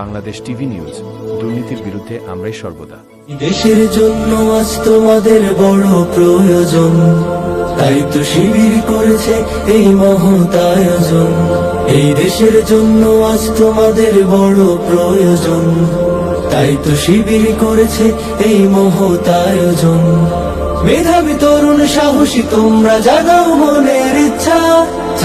Bangladesh TV news, দুর্নীতির বিরুদ্ধে আমরাই সর্বদা। দেশের জন্য আজ তোমাদের বড় প্রয়োজন, তাই তো শিবির করেছে এই মহৎ আয়োজন। এই দেশের জন্য আজ তোমাদের বড় প্রয়োজন, তাই তো শিবির করেছে এই মহৎ আয়োজন। মেধাবী তরুণ সাহসী, তোমরা জাগাও মনের ইচ্ছা।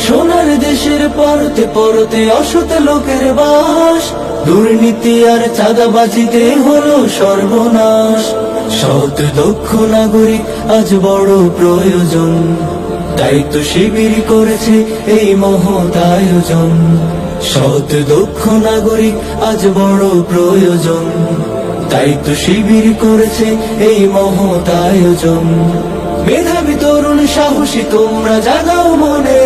সোনার দেশের পরতে পরতে অসত লোকের বাস। দুর্নীতি আর চাঁদাবাজিতে হলো সর্বনাশ। সৎ, দক্ষ নাগরিক আজ বড় প্রয়োজন। তো শিবির করেছে এই মহৎ আয়োজন। সৎ, দক্ষ নাগরিক আজ বড় প্রয়োজন। তো শিবির করেছে এই মহৎ আয়োজন। মেধাবী তরুণ সাহসী, তোমরা জাগাও মনের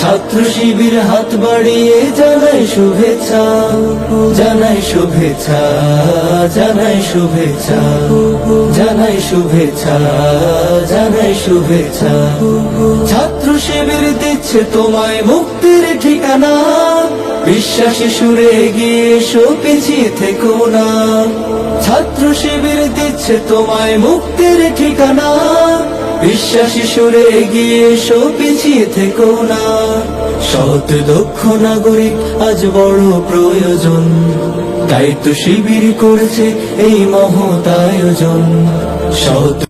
ছাত্র শিবির হাত বাড়িয়ে জানাই শুভেচ্ছা জানাই শুভেচ্ছা জানাই শুভেচ্ছা জানাই শুভেচ্ছা জানাই শুভেচ্ছা। ছাত্র শিবির দিচ্ছে তোমায় মুক্তির ঠিকানা, বিশ্বাসী সুরে গিয়ে এসো, পিছিয়ে থেকো না। ছাত্র শিবির দিচ্ছে তোমায় মুক্তির ঠিকানা বিশ্বাসী সুরে গিয়ে সব পিছিয়ে থেকো না। সৎ, দক্ষ নাগরিক, আজ বড় প্রয়োজন। তো শিবির করেছে এই মহৎ আয়োজন। সৎ